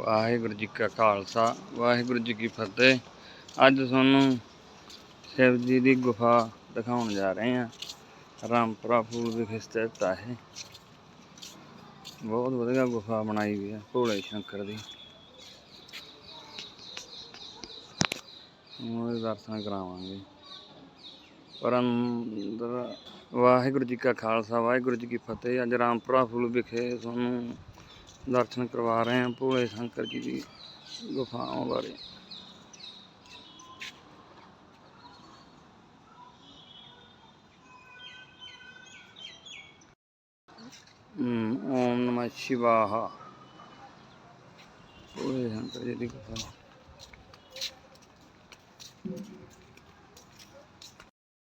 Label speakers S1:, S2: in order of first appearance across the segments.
S1: ਵਾਹਿਗੁਰੂ ਜੀ ਕਾ ਖਾਲਸਾ, ਵਾਹਿਗੁਰੂ ਜੀ ਕੀ ਫਤਿਹ। ਅੱਜ ਤੁਹਾਨੂੰ ਸ਼ਿਵ ਜੀ ਦੀ ਗੁਫਾ ਦਿਖਾਉਣ ਜਾ ਰਹੇ ਹਾਂ। ਰਾਮਪੁਰਾ ਫੂਲ ਵਿਖੇ ਸਥਿਤ ਹੈ ਬਹੁਤ ਵਧੀਆ ਗੁਫਾ ਬਣਾਈ ਹੋਈ ਹੈ, ਭੋਲੇ ਸ਼ੰਕਰ ਦੀ। ਉਹਦੇ ਦਰਸ਼ਨ ਕਰਾਵਾਂਗੇ। ਪਰਮ ਵਾਹਿਗੁਰੂ ਜੀ ਕਾ ਖਾਲਸਾ, ਵਾਹਿਗੁਰੂ ਜੀ ਕੀ ਫਤਿਹ। ਅੱਜ ਰਾਮਪੁਰਾ ਫੂਲ ਵਿਖੇ ਤੁਹਾਨੂੰ ਦਰਸ਼ਨ ਕਰਵਾ ਰਹੇ ਹਾਂ, ਭੋਲੇ ਸ਼ੰਕਰ ਜੀ ਦੀ ਗੁਫਾਵਾਂ ਬਾਰੇ। ਓਮ ਨਮः ਸ਼ਿਵਾਹ। ਭੋਲੇ ਸ਼ੰਕਰ ਜੀ ਦੀ ਗੁਫਾ।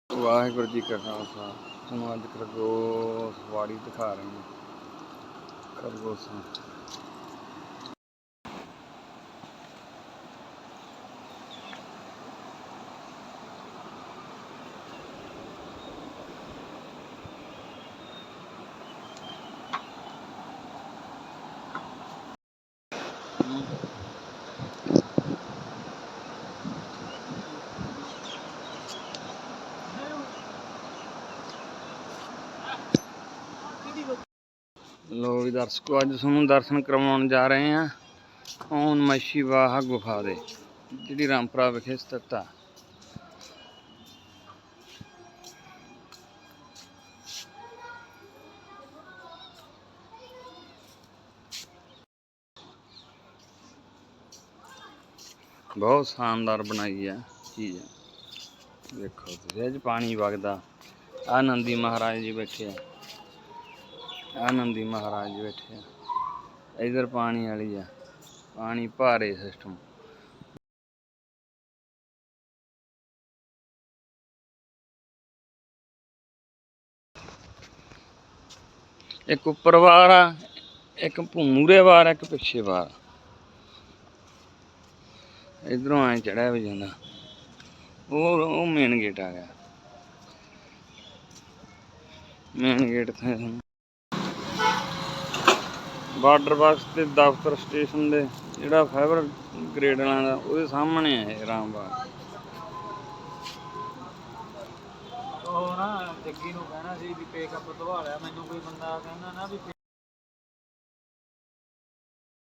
S1: ਵਾਹਿਗੁਰੂ ਜੀ ਕਾ ਖਾਲਸਾ, ਤੁਹਾਨੂੰ ਅੱਜ ਖਰਗੋਸ਼ ਵਾੜੀ ਦਿਖਾ ਰਹੇ ਹਾਂ। ਖਰਗੋਸ਼ਾਂ ਲੋ ਵੀ ਦਰਸ਼ਕੋ, ਅੱਜ ਤੁਹਾਨੂੰ ਦਰਸ਼ਨ ਕਰਵਾਉਣ ਜਾ ਰਹੇ ਹਾਂ। ਓਮ ਨਮः ਸ਼ਿਵਾਹ ਗੁਫਾ ਦੇ? ਜਿਹੜੀ ਰਾਮਪੁਰਾ ਵਿਖੇ ਸਥਿਤ ਆ। ਬਹੁਤ ਸ਼ਾਨਦਾਰ ਬਣਾਈ ਆ ਚੀਜ਼। ਦੇਖੋ ਤੁਸੀਂ ਇਹ ਪਾਣੀ ਵਗਦਾ। ਆਨੰਦੀ ਮਹਾਰਾਜ ਜੀ ਬੈਠੇ ਆ। ਆਨੰਦੀ ਮਹਾਰਾਜ ਬੈਠੇ ਆ। ਇਧਰ ਪਾਣੀ ਵਾਲੀ ਆ। ਪਾਣੀ ਭਾਰੇ ਸਿਸਟਮ ਇੱਕ ਉੱਪਰ ਵਾਰ ਆ, ਇੱਕ ਮੂਰੇ ਵਾਰ, ਇੱਕ ਪਿੱਛੇ ਵਾਰ। ਇਧਰੋਂ ਐ ਚੜਿਆ ਵੀ ਜਾਂਦਾ। ਉਹ ਉਹ ਮੇਨ ਗੇਟ ਆ ਗਿਆ। ਮੇਨ ਗੇਟ ਤੇ ਬਾਰਡਰ ਬਾਕਸ ਤੇ ਦਫ਼ਤਰ ਸਟੇਸ਼ਨ ਦੇ ਜਿਹੜਾ ਫਾਈਬਰ ਗ੍ਰੇਡ ਵਾਲਾ ਦਾ ਉਹਦੇ ਸਾਹਮਣੇ ਹੈ ਇਹ ਰਾਮਬਾਗ
S2: ਉਹ ਨਾ ਜੱਗੀ ਨੂੰ ਕਹਿਣਾ ਸੀ ਵੀ ਪੇਕਅਪ ਦਵਾ ਲਿਆ, ਮੈਨੂੰ ਕੋਈ ਬੰਦਾ ਕਹਿੰਦਾ ਨਾ ਵੀ